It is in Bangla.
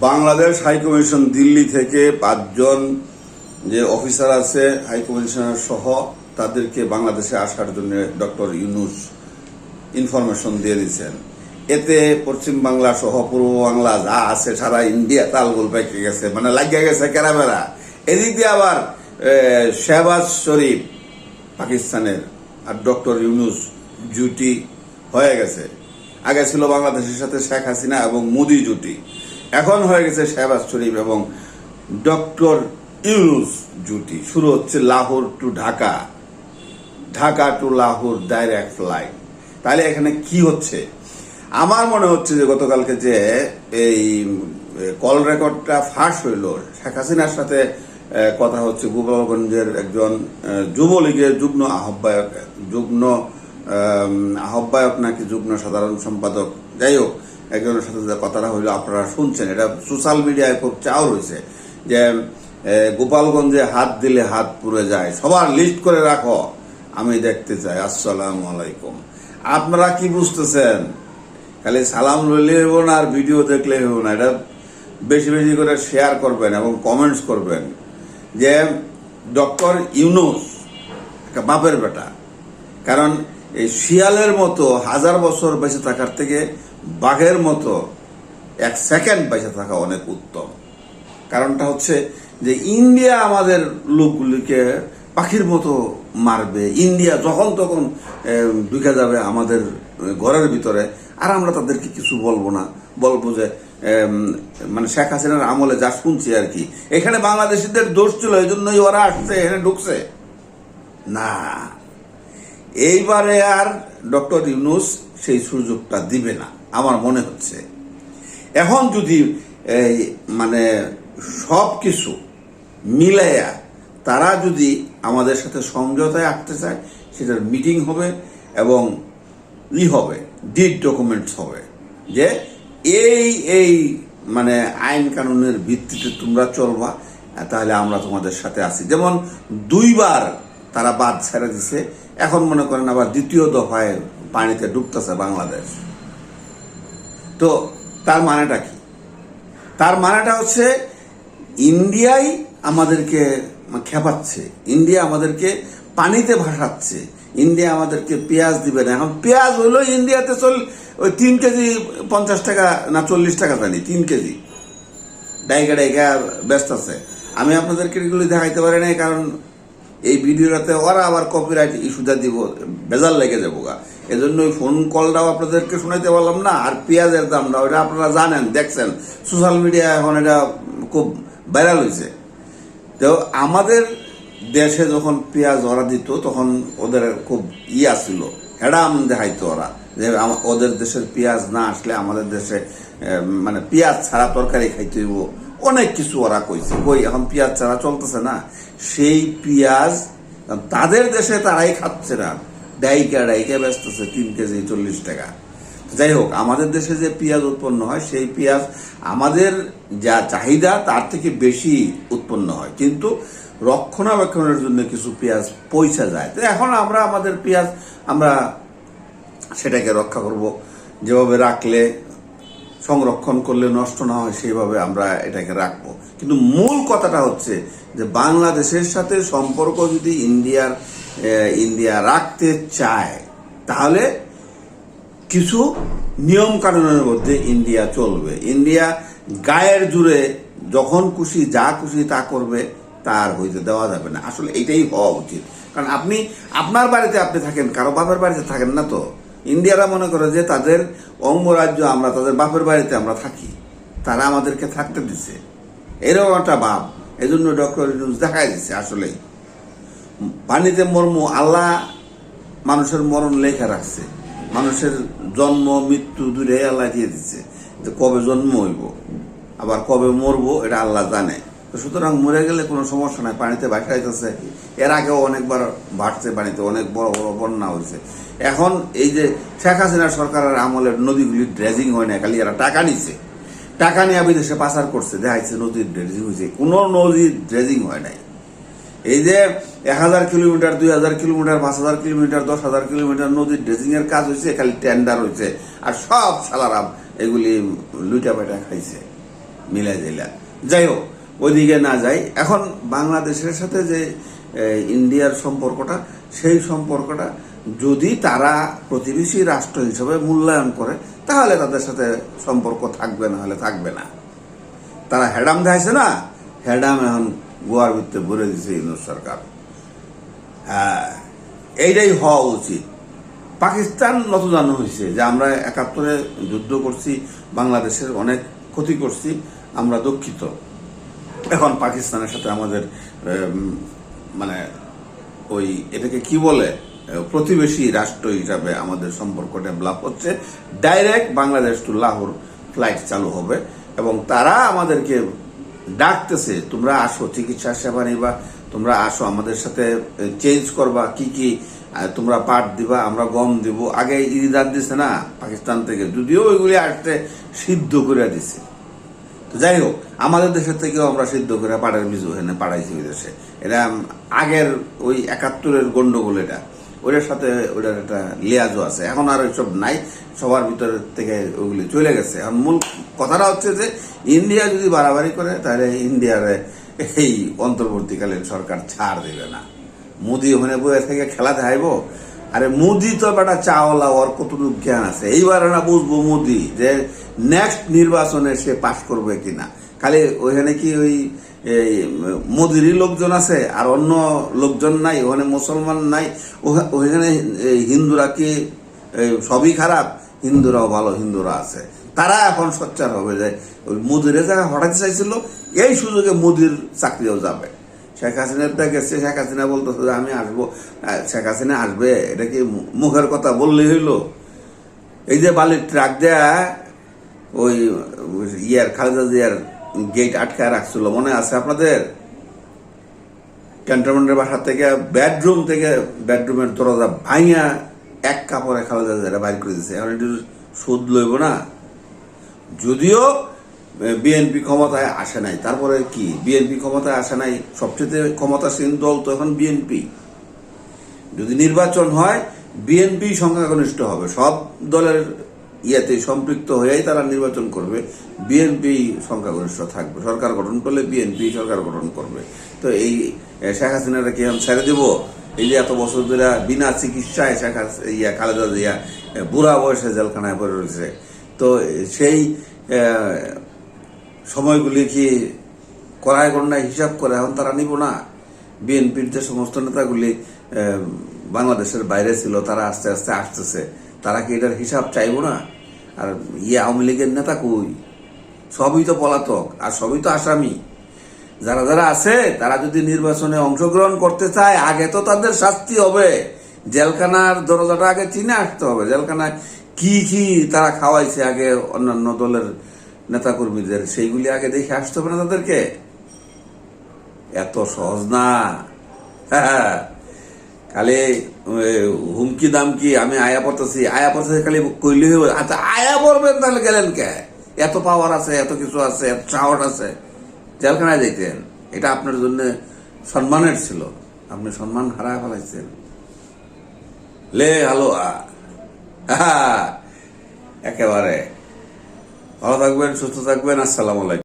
বাংলাদেশ হাইকমিশন দিল্লি থেকে পাঁচজন যে অফিসার আছে হাইকমিশনার সহ তাদেরকে বাংলাদেশে আসার জন্য ডক্টর ইউনুস ইনফরমেশন দিয়ে দিচ্ছেন এতে পশ্চিম বাংলা সহ পূর্ব বাংলা যা আছে সারা ইন্ডিয়া তালগোল পেকে গেছে মানে লাগিয়ে গেছে ক্যারামেরা এদিক দিয়ে আবার শেহবাজ শরীফ, পাকিস্তানের, আর ডক্টর ইউনুস জুটি হয়ে গেছে। আগে ছিল বাংলাদেশের সাথে শেখ হাসিনা এবং মোদি জুটি। এখন হয়ে গেছে শেহবাজ শরীফ এবং ডক্টর ইউনুস জুটি। শুরু হচ্ছে Lahore to Dhaka. Dhaka to Lahore direct flight তাহলে এখানে কি হচ্ছে? আমার মনে হচ্ছে যে গতকালকে যে এই কল রেকর্ডটা ফাঁস হইল, শেখ হাসিনার সাথে কথা হচ্ছে গোপালগঞ্জের একজন যুবলীগের যুগ্ম আহ্বায়ক যুগ্ম আহ্বায়ক নাকি যুগ্ম সাধারণ সম্পাদক। যাই হোক একজনের সাথে যে কথাটা হইল, আপনারা শুনছেন। এটা সোশ্যাল মিডিয়ায় খুব চাও রয়েছে যে গোপালগঞ্জে হাত দিলে হাত পুড়ে যায়, সবার লিস্ট করে রাখো। আমি দেখতে চাই। আসসালামু আলাইকুম। আপনারা কি বুঝতেছেন? খালি সালাম লইলে হইব না, আর ভিডিও দেখলে হইব না। এটা বেশি বেশি করে শেয়ার করবেন এবং কমেন্টস করবেন যে, ডক্টর ইউনুস, একটা বাপের বেটা, কারণ এই শিয়ালের মতো হাজার বছর বেঁচে থাকার থেকে বাঘের মতো এক সেকেন্ড বেঁচে থাকা অনেক উত্তম। কারণটা হচ্ছে যে ইন্ডিয়া আমাদের লোকগুলিকে পাখির মতো মারবে। ইন্ডিয়া যখন তখন ঢুকে যাবে আমাদের ঘরের ভিতরে। আর আমরা তাদেরকে কিছু বলব না। বলব যে মানে শেখ হাসিনার আমলে যা শুনছি আর কি, এখানে বাংলাদেশিদের দোষ ছিল এই জন্যই ওরা আসছে, এখানে ঢুকছে। না। এইবারে আর ডক্টর ইউনুস সেই সুযোগটা দিবে না। আমার মনে হচ্ছে। এখন যদি এই মানে সব কিছু মিলাইয়া তারা যদি আমাদের সাথে সমঝোতায় আসতে চায়, সেটার মিটিং হবে এবং ই হবে, ডিড ডকুমেন্টস হবে যে এই এই মানে আইন কানুনের ভিত্তিতে তোমরা চলবা, তাহলে আমরা তোমাদের সাথে আছি। যেমন দুইবার তারা বাদ ছেড়ে দিছে, এখন মনে করেন আবার দ্বিতীয় দফায় পানিতে ডুবতেছে বাংলাদেশ। তো তার মানেটা কি? তার মানেটা হচ্ছে ইন্ডিয়াই আমাদেরকে খেপাচ্ছে, ইন্ডিয়া আমাদেরকে পানিতে ভাসাচ্ছে, ইন্ডিয়া আমাদেরকে পেঁয়াজ দিবে না। এখন পেঁয়াজ হলো ইন্ডিয়াতে চল, ওই তিন কেজি পঞ্চাশ টাকা না চল্লিশ টাকা জানি, তিন কেজি। ডাইকা ডাইকা ব্যস্ত আছে। আমি আপনাদেরকে এগুলি দেখাইতে পারি নাই, কারণ এই ভিডিওটাতে ওরা আবার কপিরাইট ইস্যুটা দিব বেজাল লেগে যাব গা। এজন্য ওই ফোন কলটাও আপনাদেরকে শোনাইতে পারলাম না, আর পেঁয়াজের দামটা ওটা আপনারা জানেন, দেখছেন সোশ্যাল মিডিয়া এখন এটা খুব ভাইরাল হয়েছে তো আমাদের দেশে যখন পেঁয়াজ ওরা দিত, তখন ওদের খুব ইয়া ছিল হেডাম দেখাইতো ওরা, যে ওদের দেশের পেঁয়াজ না আসলে আমাদের দেশে মানে পেঁয়াজ ছাড়া তরকারি খাইতে হইব। অনেক কিছু ওরা কইছে, কই, এখন পেঁয়াজ ছাড়া চলতেছে না। সেই পেঁয়াজ তাদের দেশে তারাই খাচ্ছে না। ডাইকা ডাইকা ব্যস্তছে তিন কেজি চল্লিশ টাকা। যাই হোক, আমাদের দেশে যে পেঁয়াজ উৎপন্ন হয়, সেই পেঁয়াজ আমাদের যা চাহিদা, তার থেকে বেশি উৎপন্ন হয়। কিন্তু রক্ষণাবেক্ষণের জন্য কিছু পেঁয়াজ পয়সা যায়। তো এখন আমরা আমাদের পেঁয়াজ, আমরা সেটাকে রক্ষা করব। যেভাবে রাখলে, সংরক্ষণ করলে নষ্ট না হয়, সেইভাবে আমরা এটাকে রাখব। কিন্তু মূল কথাটা হচ্ছে যে, বাংলাদেশের সাথে সম্পর্ক যদি ইন্ডিয়ার ইন্ডিয়া রাখতে চায়, তাহলে কিছু নিয়ম কানুনের মধ্যে ইন্ডিয়া চলবে। ইন্ডিয়া গায়ের জুড়ে যখন খুশি, যা খুশি তা করবে, তার হইতে দেওয়া যাবে না। আসলে এটাই হওয়া উচিত। কারণ আপনি, আপনার বাড়িতে আপনি থাকেন, কারও বাপের বাড়িতে থাকেন না তো। ইন্ডিয়ারা মনে করে যে তাদের অঙ্গরাজ্য আমরা, তাদের বাপের বাড়িতে আমরা থাকি। তারা আমাদেরকে থাকতে দিছে। এরকম একটা ভাব। এজন্য ডক্টর নিউজ দেখাই দিচ্ছে আসলেই। পানিতে মর্ম, আল্লাহ মানুষের মরণ লেখা রাখছে। মানুষের জন্ম, মৃত্যু দূরে আল্লাহ দিয়ে দিচ্ছে। যে কবে জন্ম হইব, আবার কবে মরবো, এটা আল্লাহ জানে। তো সুতরাং মরে গেলে কোনো সমস্যা নাই, পানিতে ভাসা ভাসাইতেছে এর আগেও অনেকবার ভাসছে পানিতে, অনেক বড় বড় বন্যা হয়েছে এখন এই যে শেখ হাসিনা সরকারের আমলের নদীগুলি ড্রেজিং হয় না, খালি এরা টাকা নিচ্ছে টাকা নিয়ে বিদেশে পাচার করছে, দেখাইছে নদীর ড্রেজিং হয়েছে কোনো নদীর ড্রেজিং হয় নাই। এই যে এক হাজার কিলোমিটার, দুই হাজার কিলোমিটার, পাঁচ হাজার কিলোমিটার, দশ হাজার কিলোমিটার নদীর ড্রেজিং এর কাজ হয়েছে খালি টেন্ডার হয়েছে আর সব সালারাম এগুলি লুইটা পেটা খাইছে, মিলাই দিলা। যাই হোক, ওইদিকে না যাই। এখন বাংলাদেশের সাথে যে ইন্ডিয়ার সম্পর্কটা, সেই সম্পর্কটা যদি তারা প্রতিবেশী রাষ্ট্র হিসেবে মূল্যায়ন করে, তাহলে তাদের সাথে সম্পর্ক থাকবে না হলে থাকবে না। তারা হ্যাডাম দেখাইছে না? হ্যাডাম এখন গোয়ার ভিতরে ভরে দিছে ইউনুস সরকার। এইটাই হওয়া উচিত। পাকিস্তান নতজানো হয়েছে যে আমরা একাত্তরে যুদ্ধ করছি, বাংলাদেশের অনেক ক্ষতি করছি, আমরা দুঃখিত। এখন পাকিস্তানের সাথে আমাদের মানে ওই এটাকে কি বলে, প্রতিবেশী রাষ্ট্র হিসাবে আমাদের সম্পর্ক ডেভেলপ হচ্ছে। Direct Bangladesh to Lahore flight চালু হবে এবং তারা আমাদেরকে ডাকতেছে, তোমরা আসো, চিকিৎসা সেবা নিবা তোমরা আসো, আমাদের সাথে চেঞ্জ করবা, কি কি তোমরা পাট দিবা, আমরা গম দিব। আগে ইরিদার দিছে না, পাকিস্তান থেকে, যদিও ওইগুলি আসতে সিদ্ধ করে দিছে। তো যাই হোক, আমাদের দেশের থেকেও আমরা সিদ্ধ করে পাড়ের বীজ ওখানে পাড়াইছি বিদেশে এটা আগের ওই একাত্তরের গন্ডগোল এটা। ওটার সাথে ওটার একটা লেয়াজও আছে। এখন আর ওইসব নাই, সবার ভিতর থেকে ওগুলি চলে গেছে। এখন মূল কথাটা হচ্ছে যে, ইন্ডিয়া যদি বাড়াবাড়ি করে, তাহলে ইন্ডিয়ার এই অন্তর্বর্তীকালীন সরকার ছাড় দেবে না। মোদি ওখানে বয়ে থেকে খেলা দেখাইব? আরে মোদি তো বেটা চাওলা ওর কতটুকু জ্ঞান আছে? এইবার না বুঝব মোদি যে নেক্সট নির্বাচনে সে পাশ করবে কিনা। খালি ওইখানে কি ওই মোদিরই লোকজন আছে আর অন্য লোকজন নাই? ওখানে মুসলমান নাই? ওখা- ওইখানে হিন্দুরা কি সবই খারাপ? হিন্দুরাও ভালো, হিন্দুরা আছে। তারা এখন সোচ্চার হবে যে ওই মোদির জায়গায় হঠাৎ চাইছিল, এই সুযোগে মোদির চাকরিও যাবে। শেখ হাসিনার গেছে, শেখ হাসিনা বলতেছে যে আমি আসব। শেখ হাসিনা আসবে, এটা কি মুখের কথা বললেই হইল? এই যে বালির ট্রাক দেয়া ওই ইয়ার, খালেদা জিয়ার গেট আটকায় রাখছিল, মনে আছে আপনাদের? ক্যান্টনমেন্টের বাসা থেকে বেডরুম থেকে বেডরুমের দরজা ভাইয়া এক কাপড়ে খালেদা জিয়ারা বাইর করে দিছে। এখন একটু সুদ লইব না? যদিও বিএনপি ক্ষমতায় আসে নাই। তারপরে কি? বিএনপি ক্ষমতায় আসে নাই। সবচেয়ে ক্ষমতাসীন দল তো এখন বিএনপি। যদি নির্বাচন হয়, বিএনপি সংখ্যাগরিষ্ঠ হবে। সব দলের ইয়েতে সম্পৃক্ত হয়েই তারা নির্বাচন করবে। বিএনপি সংখ্যাগরিষ্ঠ থাকবে। সরকার গঠন করলে বিএনপি সরকার গঠন করবে। তো এই শেখ হাসিনাটা কি আমি ছেড়ে দেবো? এই যে এত বছর ধরে বিনা চিকিৎসায় শেখ ইয়া খালেদা জিয়া বুড়া বয়সে জেলখানায় পড়ে রয়েছে। তো সেই সময়গুলি কি করায় গণনায় হিসাব করে? এখন তারা নিব না। বিএনপির যে সমস্ত নেতাগুলি বাংলাদেশের বাইরে ছিল, তারা আস্তে আস্তে আসতেছে। তারা কি এটার হিসাব চাইব না? আর ইয়ে আওয়ামী লীগের নেতা কই? সবই তো পলাতক, আর সবই তো আসামি। যারা যারা আছে, তারা যদি নির্বাচনে অংশগ্রহণ করতে চায়, আগে তো তাদের শাস্তি হবে। জেলখানার দরজাটা আগে চিনে আসতে হবে। জেলখানায় কি কি তারা খাওয়াইছে আগে অন্যান্য দলের নেতাকর্মীদের? সেইগুলি আগে দেখে আসতে হবে না তাদেরকে? এত সহজ না। খালি হুমকি দামকি, আমি আয়া পড়তেছি আয়া পড়তেছি, খালি কইলে আচ্ছা আয়া পড়বেন তাহলে গেলেন কে? এত পাওয়ার আছে, এত কিছু আছে, এত সাহস আছে। জেলখানায় যাইতেন। এটা আপনার জন্য সম্মানের ছিল। আপনি সম্মান হারায় ফেলাইছেন। লে, হ্যালো একেবারে। ভালো থাকবেন সুস্থ থাকবেন আসসালামু আলাইকুম।